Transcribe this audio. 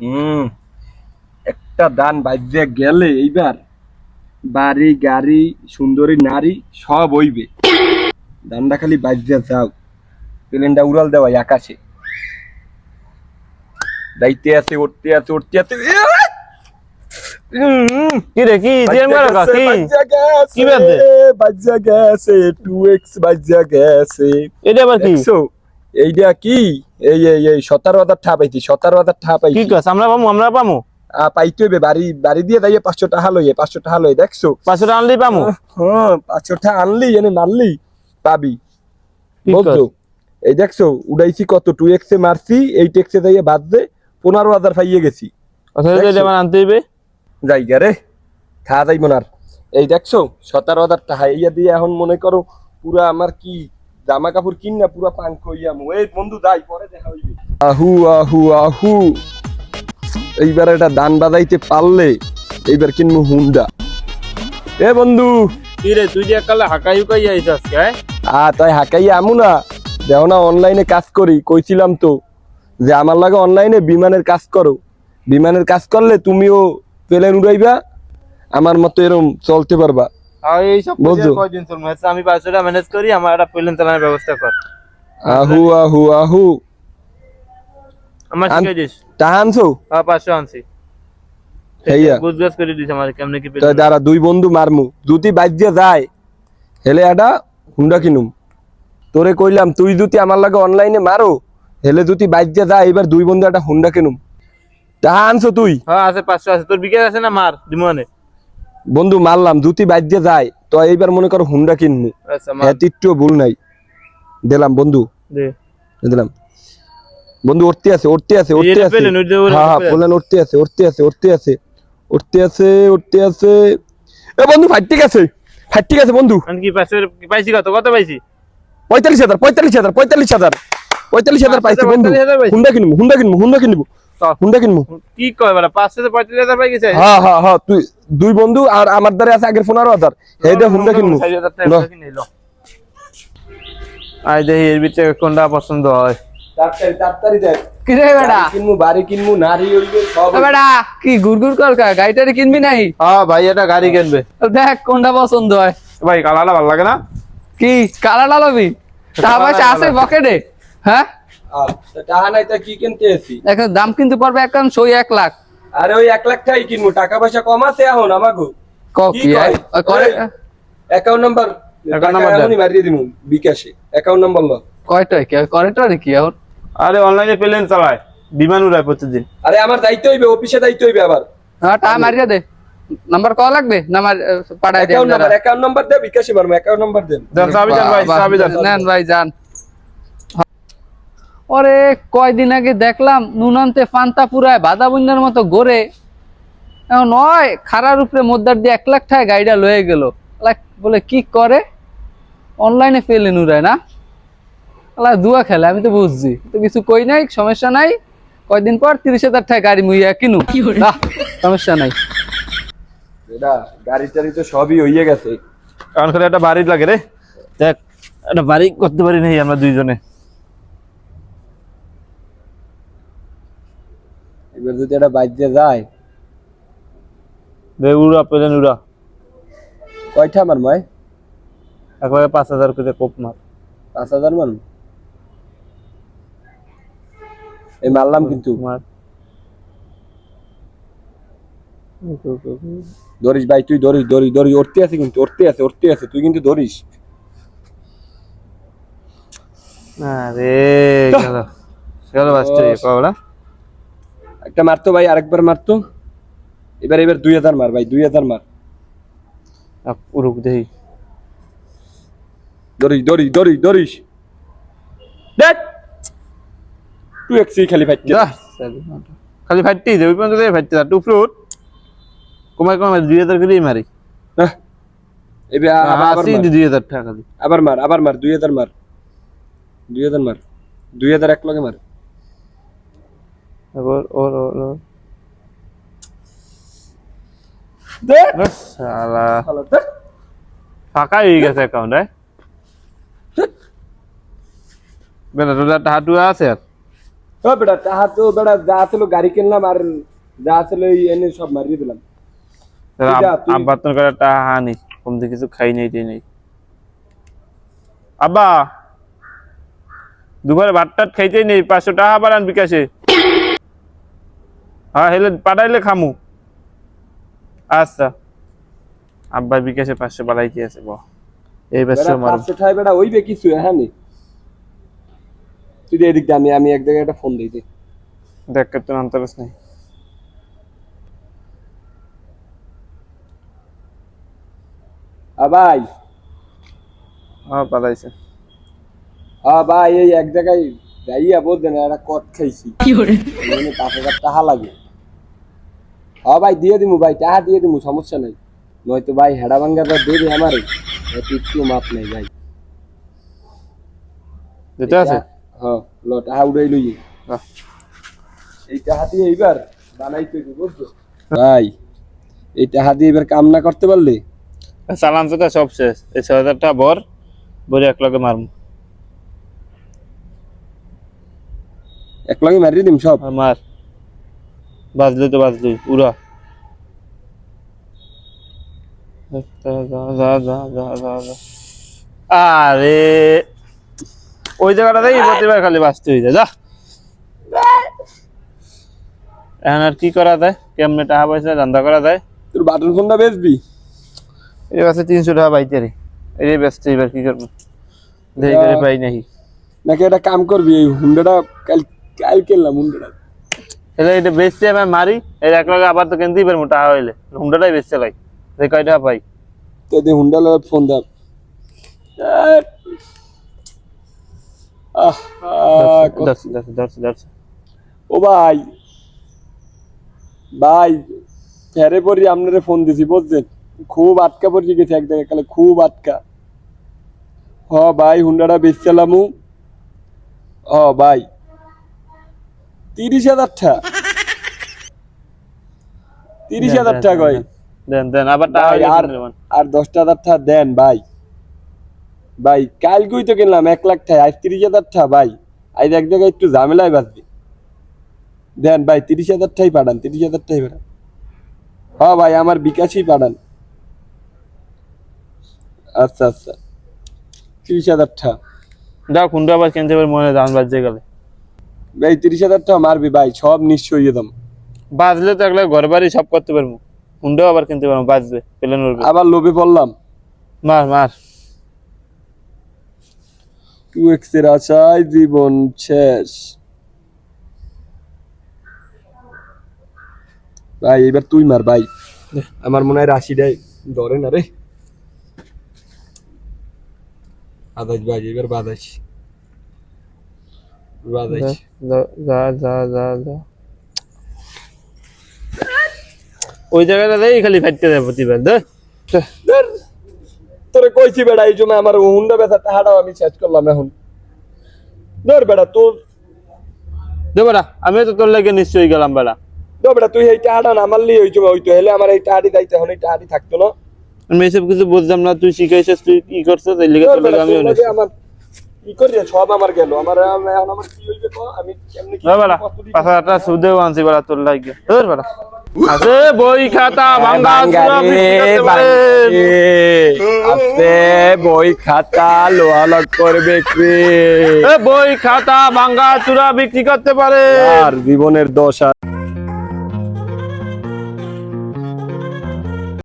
হুম। একটা দান বাজ্যে গেলে এইবার বাড়ি গাড়ি সুন্দরী নারী সব হইবে। দানটা খালি বাজ্যে যাও। প্লেনটা উড়াল দেওয়া আকাশে। দাইতে আছে উঠতে আছে উঠতে আছে। কি রে কি? জেম করো কা কি গেছে, কি বাজে? বাজ্যা গেছে 2x বাজ্যা গেছে। এটা আবার কি? দেখছ? এইটা কি? এই এই এই সতেরো হাজার ঠা পাইছি সতেরো হাজার ঠা কি পাইছি। আমরা পামু আমরা পামু? পাইতে হইবে বাড়ি বাড়ি দিয়ে দাইয়ে পাঁচশো টাকা লইয়ে পাঁচশো টাকা লইয়ে দেখছ? পাঁচশো টাকা আনলেই পামু? হ্যাঁ পাঁচশো টাকা আনলি এনে মারলি পাবি। বলছো এই দেখছ উড়াইছি কত টু এক্স মারছি এই টেক্সে যাইয়ে বাদে পনেরো হাজার পাইয়ে গেছি? আনতে হইবে? জায়গা রে খাওয়া যাইব না। এই দেখছ সতেরো হাজার টাকা ইয়া দিয়ে এখন মনে করো পুরা আমার কি জামা কাপড় কিন না পুরা পাঙ্ক হইয়াম এই বন্ধু যাই পরে দেখা হইবে। আহু আহু আহু। এইবার এটা দান বাজাইতে পারলে এইবার কিনবো হুন্ডা। এ বন্ধু। কি তুই যে কালে হাকাই উকাই আইছ আজকে হ্যাঁ? আ তাই হাকাই আমু না। দেখো না অনলাইনে কাজ করি কইছিলাম তো যে আমার লাগে অনলাইনে বিমানের কাজ করো। বিমানের কাজ করলে তুমিও প্লেন উড়াইবা আমার মতো এরম চলতে পারবা। আর এই সব কয়দিন চলবে? আমি পাঁচশো ম্যানেজ করি আমার একটা প্লেন চালানোর ব্যবস্থা কর। আহু আহু আহু। আমার আন- দিস। টাহা হ্যাঁ পাঁচশো আনছি। হেইয়া। করে দিস আমার কেমনে কি তো যারা দুই বন্ধু মারমু। বাজ্যে যায় হেলে এটা হুন্ডা কিনুম। তোরে কইলাম তুই যদি আমার লাগে অনলাইনে মারো হেলে যদি বাজ্যে যায় এবার দুই বন্ধু একটা হুন্ডা কিনুম। টাহা আনছো তুই? হ্যাঁ আছে পাঁচশো আছে। তোর বিকেল আছে না? মার দিমনে বন্ধু মারলাম দুটি বাজ্যে যায়। তো এইবার মনে করো হুন্ডা হ্যাঁ তিট্টুও ভুল নাই। দিলাম বন্ধু। দিলাম। বন্ধু উঠতে আছে উঠতে আছে উঠতে আছে। হ্যাঁ হ্যাঁ বললেন উঠতে আছে উঠতে আছে উঠতে আছে উঠতে আছে উঠতে আছে। এ বন্ধু ফাইট ঠিক আছে ফাইট ঠিক আছে বন্ধু। কি পাইছি কত? কত পাইছি? পঁয়তাল্লিশ হাজার পঁয়তাল্লিশ হাজার পঁয়তাল্লিশ হাজার পঁয়তাল্লিশ হাজার পাইছে বন্ধু। হুন্ডা কিনবো হুন্ডা কিনবো হুন্ডা কিনবো। হুন্ডা কিনবো কি কয় তো পঁয়তাল্লিশ হাজার পাই গেছে? হ্যাঁ হ্যাঁ হ্যাঁ তুই দুই বন্ধু আর আমার দ্বারা আছে আগের পনেরো হাজার। এইটা হুন্ডা কিনবো টাকা কিনে নিলো। দেখি এর ভিতরে কোনটা পছন্দ হয়? তাড়াতাড়ি তাড়াতাড়ি দেখ কি রে বেটা? বাড়ি কিনবো বাড়ি কিনবো নারী হইবে সব বেটা কি গুড়গুড় কর গাড়িটারে কিনবি নাই হ্যাঁ ভাই এটা গাড়ি কিনবে। দেখ কোনটা পছন্দ হয়। ভাই কালারটা ভালো লাগে না? কি কালারটা লবি? পয়সা আছে পকেটে হ্যাঁ? তা টাকা নাই তা কি কিনতে এসি? এখন দাম কিন্তু পড়বে এখন সই এক লাখ। আরে ওই এক লাখ টাকাই কিনবো টাকা পয়সা কমাতে এখন আমাগো। ক কি কি কয়? ওই করে অ্যাকাউন্ট নাম্বার দেন। এখনই মারিয়ে দিমু বিকাশে। অ্যাকাউন্ট নাম্বার ল। কয়টা কি এখন? আরে অনলাইনে প্লেন চালায় বিমান উড়ায় প্রতিদিন। আরে আমার দায়িত্ব হইবে অফিসে দায়িত্ব হইবে আবার। হ্যাঁ টাকা মারিয়ে দে। নাম্বার কল লাগবে? নাম্বার পাঠাই দে অ্যাকাউন্ট নাম্বার অ্যাকাউন্ট নাম্বার দে বিকাশে মারমু অ্যাকাউন্ট নাম্বার দেন। দেন চাবি দেন ভাই চাবি দেন। নেন ভাই যান। ওরে কয়দিন আগে দেখলাম নুনান্তে ফান্তা পুরায় বাদা বুন্দার মতো গড়ে। এখন নয় খারার উপরে মোদ্দার দিয়ে এক লাখ টাকা গাড়িটা লয়ে গেল। বলে কি করে? অনলাইনে ফেলে নুরায় না? আলা দুয়া খেলে আমি তো বুঝছি। তো কিছু কই নাই সমস্যা নাই। কয়দিন পর তিরিশ হাজার টাকা গাড়ি মুইয়া কিনু না সমস্যা নাই। এটা গাড়ি টাড়ি তো সবই হইয়ে গেছে। কারণ খালি একটা বাড়ি লাগে রে। দেখ একটা বাড়ি করতে পারি নাই আমরা দুইজনে। এবার যদি এটা বাইরে যায়। দে উড়া প্লেন উড়া। কয়টা আমার মায় একবারে পাঁচ হাজার করে কোপ মার পাঁচ হাজার মান এই মারলাম কিন্তু। মার ধরিস ভাই তুই ধরিস ধরিস ধরিস উঠতে আছে কিন্তু উঠতে আছে উঠতে আছে তুই কিন্তু ধরিস। আরে গেল। গেল বাস্তে পাওলা একটা মারতো ভাই আরেকবার মারতো। এবার এবার দুই হাজার মার ভাই দুই হাজার মার। উড়ুক দেই। ধরিস ধরিস ধরিস ধরিস দেখ! তুই একসি খালি যা খালি ফাইটটি দে ওই পর্যন্ত ফাইটতে টু ফ্রুট কমাই কমাই দুই হাজার করেই মারি। এবার আবার দুই হাজার টাকা আবার মার আবার মার দুই হাজার মার। দুই হাজার মার। দুই হাজার এক লগে মার। তারপর ওর ফাঁকা হয়ে গেছে অ্যাকাউন্ট বেটা তোর একটা হাটুয়া আছে ও বেটা টাহা তো বেটা যা ছিল গাড়ি কিনলাম আর যা ছিল এনে সব মারিয়ে দিলাম। আব্বা তোর করে হানি কিছু খাই নাই টেই নাই। আব্বা দুপুরে ভাত টাত খাইতেই নেই পাঁচশো টাকা বাড়ান বিকাশে হ্যাঁ হেলে পাঠাইলে খামু। আচ্ছা। আব্বা বিকাশে পাঁচশো কি আছে ব এই বেটা পাঁচশো ঠাই বেটা ওইবে কিছু হ্যাঁ নি? তুই এদিক দিয়ে আমি আমি এক জায়গায় একটা ফোন দিই দে। দেখ তোর আন্তরাস নাই। আ ভাই। হ্যাঁ পাঠাইছে আ ভাই এই এক জায়গায় যাইয়া একটা কট খাইছি। মানে পাঁচ হাজার টাকা লাগে। হ্যাঁ ভাই দিয়ে দিমু ভাই টাকা দিয়ে দিমু সমস্যা নাই। নয়তো ভাই হেডা ভাঙ্গাটা দিয়ে দে আমারে। এত একটু মাপ নাই ভাই। যেতে আছে? হ্যাঁ ল টাকা উড়াই লই এই টাকা দিয়ে এইবার বানাইতে বুঝছ? ভাই এই টাকা দিয়ে এবার কাম না করতে পারলে? চালান তো সব শেষ। এই ছয় হাজার টাকা বর বলে এক লগে মারমু। এক লগে দিম সব? আর মার। বাজলি তো বাজলি উড়া। আরে ওই জায়গাটাতেই প্রতিবার খালি বাঁচতে হয়ে যায় যা। এখন আর কি করা যায়? কেমনে টাকা পয়সা ধান্দা করা যায়? তোর বাটন ফোনটা বেচবি? এই কাছে তিনশো টাকা পাইতে রে। এই ব্যস্ত এবার কি করব? দেখি করে পাই নাকি নাকি একটা কাম করবি এই হুন্ডাটা কাল কাল কিনলাম হুন্ডাটা। তাহলে এটা বেচতে আমি মারি এই এক লগে আবার তো কিনতেই পারব টাকা হইলে। হুন্ডাটাই বেচতে লাই দেখি কয় টাকা পাই। তো দে হুন্ডা লাগা ফোন ধরছি ও ভাই ভাই ফেরে পরি আপনারে ফোন দিছি বুঝছেন? খুব আটকা পড়ে গেছে এক জায়গায় কালে খুব আটকা। হ ভাই হুন্ডাটা বেচছিলামু হ ভাই। তিরিশ হাজার টাকা তিরিশ হাজার টাকা কয় দেন দেন আবার আর আর দশটা হাজার টাকা দেন ভাই। ভাই কালকেই তো কিনলাম এক লাখ টাকা আজ তিরিশ হাজার টাকা ভাই। আজ এক জায়গায় একটু ঝামেলায় বাঁচবি। দেন ভাই তিরিশ হাজার টাই পাঠান তিরিশ হাজার টাই পাঠান। হ্যাঁ ভাই আমার বিকাশই পাঠান। আচ্ছা আচ্ছা। তিরিশ হাজার টাকা যাও হুন্ডা আবার কিনতে পারে মনে দাম বাজছে গেলে। ভাই তিরিশ হাজার টাকা মারবি ভাই সব নিশ্চয়ই একদম বাজলে তো একলা ঘর বাড়ি সব করতে পারব। হুন্ডাও আবার কিনতে পারব বাজবে প্লেন উঠবে আবার লোভে পড়লাম। মার মার। টু এক্সের আশায় জীবন শেষ। ভাই এবার তুই মার ভাই। আমার মনে হয় রাশিটাই ধরে না রে। বাদাইস ভাই এবার বাদাইস যা যা যা ওই জায়গাটা দেই খালি ফাটতে দেয় প্রতিবার দে। ধর, তোরে কইছি বেড়া এই জন্য আমার হুন্ডা টাহাটাও আমি শেষ করলাম এখন। ধর বেড়া তোর দে বেটা আমি তো তোর লাগে নিশ্চয়ই গেলাম বেটা ধর বেড়া তুই এই টাহাটা না মারলি ওই জন্য হইতো হেলে আমার এই টাহাটি দাইতে এখন এই টাহাটি থাকতো না। আমি এসব কিছু বুঝলাম না তুই শিখাইছিস তুই কি করছিস এই লিগে তোর লাগে আমি আমার কি করি সব আমার গেল। আমার এখন আমার কি হইবে আমি কেমনে কি বেটা কত দিন- পাঁচ হাজার টাকা সুদেও আনছি বেটা তোর লাগে ধর বেটা আছে বই খাতা ভাঙ্গা আছে বই খাতা লোহা লক করবে এ বই খাতা ভাঙ্গা চূড়া বিক্রি করতে পারে। আর জীবনের দশা।